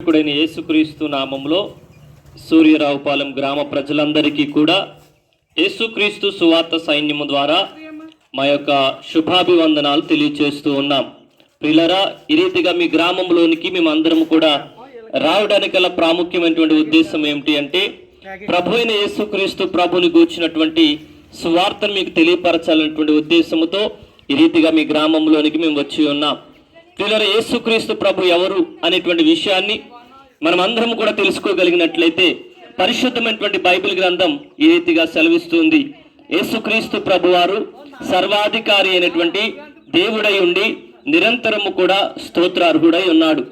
రక్షకుడైన యేసుక్రీస్తు నామంలో సూర్యరావుపాలెం గ్రామ ప్రజలందరికీ కూడా యేసుక్రీస్తు సువార్త సైన్యము ద్వారా మా యొక్క శుభాభివందనాలు తెలియచేస్తూ ఉన్నాం. పిల్లరా ఈ రీతిగా మీ గ్రామంలోనికి మేమందరం కూడా రావడానికి గల ప్రాముఖ్యమైనటువంటి ఉద్దేశం ఏమిటి అంటే ప్రభు అయిన యేసుక్రీస్తు ప్రభుని గూర్చినటువంటి సువార్తను మీకు తెలియపరచాలన్నటువంటి ఉద్దేశంతో ఈ రీతిగా మీ గ్రామంలోనికి మేము వచ్చి ఉన్నాం. పిల్లలు యేసుక్రీస్తు ప్రభు ఎవరు అనేటువంటి విషయాన్ని మనం అందరం కూడా తెలుసుకోగలిగినట్లయితే పరిశుద్ధమైనటువంటి బైబిల్ గ్రంథం ఈ రీతిగా సెలవిస్తుంది. యేసుక్రీస్తు ప్రభువారు సర్వాధికారి అయినటువంటి దేవుడై ఉండి నిరంతరము కూడా స్తోత్రార్హుడై ఉన్నాడు.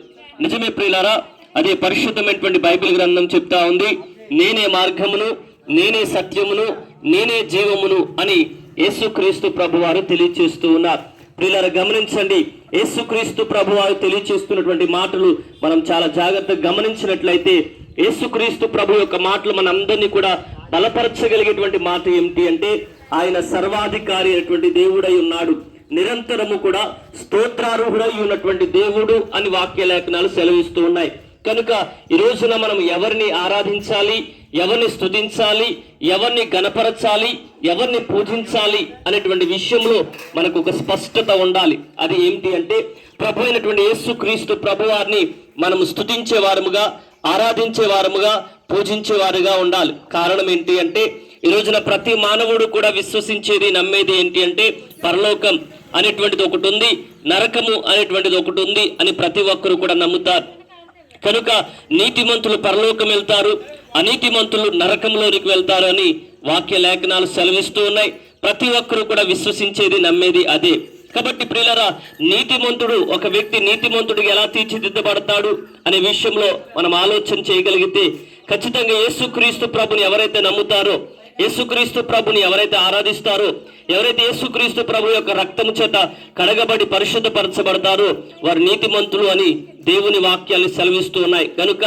నిజమే ప్రియులారా అదే పరిశుద్ధమైనటువంటి బైబిల్ గ్రంథం చెప్తా ఉంది నేనే మార్గమును నేనే సత్యమును నేనే జీవమును అని యేసుక్రీస్తు ప్రభువారు తెలియచేస్తూ ఉన్నారు. ప్రియులారా గమనించండి యేసుక్రీస్తు ప్రభువారు తెలియచేస్తున్నటువంటి మాటలు మనం చాలా జాగ్రత్తగా గమనించినట్లయితే యేసుక్రీస్తు ప్రభు యొక్క మాటలు మన అందరినీ కూడా బలపరచగలిగేటువంటి మాట ఏమిటి అంటే ఆయన సర్వాధికారి అయినటువంటి దేవుడై ఉన్నాడు. నిరంతరము కూడా స్తోత్రార్హుడై ఉన్నటువంటి దేవుడు అని వాక్య లేఖనాలు సెలవిస్తూ ఉన్నాయి. కనుక ఈ రోజున మనం ఎవరిని ఆరాధించాలి? ఎవరిని స్తుతించాలి? ఎవరిని గణపరచాలి? ఎవరిని పూజించాలి? అనేటువంటి విషయంలో మనకు ఒక స్పష్టత ఉండాలి. అది ఏంటి అంటే ప్రభు అయినటువంటి యేసు క్రీస్తు ప్రభువారిని మనం స్తుతించే వారముగా ఆరాధించే వారముగా పూజించే వారుగా ఉండాలి. కారణం ఏంటి అంటే ఈ రోజున ప్రతి మానవుడు కూడా విశ్వసించేది నమ్మేది ఏంటి అంటే పరలోకం అనేటువంటిది ఒకటి ఉంది నరకము అనేటువంటిది ఒకటి ఉంది అని ప్రతి ఒక్కరు కూడా నమ్ముతారు. కనుక నీతిమంతులు పరలోకం వెళ్తారు అనీతిమంతులు నరకంలోనికి వెళ్తారు అని వాక్య లేఖనాలు సెలవిస్తూ ఉన్నాయి. ప్రతి ఒక్కరూ కూడా విశ్వసించేది నమ్మేది అదే. కాబట్టి ప్రియులరా నీతిమంతుడు ఒక వ్యక్తి నీతిమంతుడు ఎలా తీర్చిదిద్దబడతాడు అనే విషయంలో మనం ఆలోచన చేయగలిగితే ఖచ్చితంగా యేసుక్రీస్తు ప్రభుని ఎవరైతే నమ్ముతారో యేసుక్రీస్తు ప్రభుని ఎవరైతే ఆరాధిస్తారో ఎవరైతే యేసుక్రీస్తు ప్రభు యొక్క రక్తము చేత కడగబడి పరిశుద్ధపరచబడతారో వారు నీతిమంతులు అని దేవుని వాక్యాలు సెలవిస్తూ ఉన్నాయి. కనుక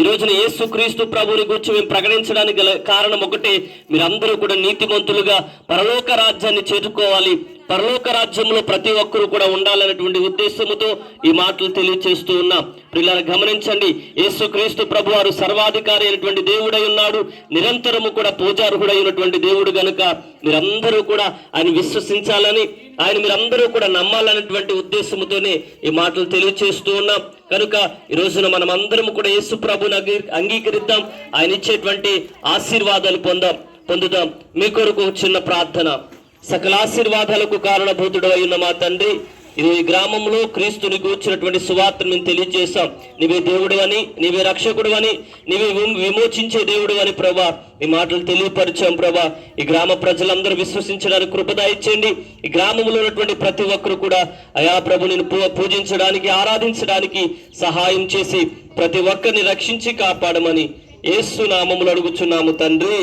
ఈ రోజున యేసుక్రీస్తు ప్రభుని గురించి మేము ప్రకటించడానికి గల కారణం ఒకటే మీరందరూ కూడా నీతిమంతులుగా పరలోక రాజ్యాన్ని చేరుకోవాలి పరలోక రాజ్యంలో ప్రతి ఒక్కరూ కూడా ఉండాలనేటువంటి ఉద్దేశముతో ఈ మాటలు తెలియచేస్తూ ఉన్నాం. పిల్లల గమనించండి యేసుక్రీస్తు ప్రభు వారు సర్వాధికారి అయినటువంటి దేవుడై ఉన్నాడు. నిరంతరము కూడా పూజార్హుడై ఉన్నటువంటి దేవుడు గనుక మీరందరూ కూడా ఆయన విశ్వసించాలని ఆయన మీరందరూ కూడా నమ్మాలనేటువంటి ఉద్దేశముతోనే ఈ మాటలు తెలియచేస్తూ ఉన్నాం. కనుక ఈ రోజున మనం అందరం కూడా యేసు ప్రభుని అంగీ- అంగీకరిద్దాం. ఆయన ఇచ్చేటువంటి ఆశీర్వాదాలు పొందాం పొందుదాం. మీ కొరకు చిన్న ప్రార్థన. సకల ఆశీర్వాదాలకు కారణభూతుడు అయిన మా తండ్రి ఇది ఈ గ్రామంలో క్రీస్తుని కూర్చున్నటువంటి సువార్తను మేము తెలియజేశాం. నీవే దేవుడు అని నీవే రక్షకుడు అని నీవే విమోచించే దేవుడు అని ప్రభా. ఈ మాటలు తెలియపరిచాం ప్రభా. ఈ గ్రామ ప్రజలందరూ విశ్వసించడానికి కృపద ఇచ్చేయండి. ఈ గ్రామంలో ఉన్నటువంటి ప్రతి ఒక్కరు కూడా అయా ప్రభుని పూజించడానికి ఆరాధించడానికి సహాయం చేసి ప్రతి ఒక్కరిని రక్షించి కాపాడమని ఏసు నామములు అడుగుచున్నాము తండ్రి.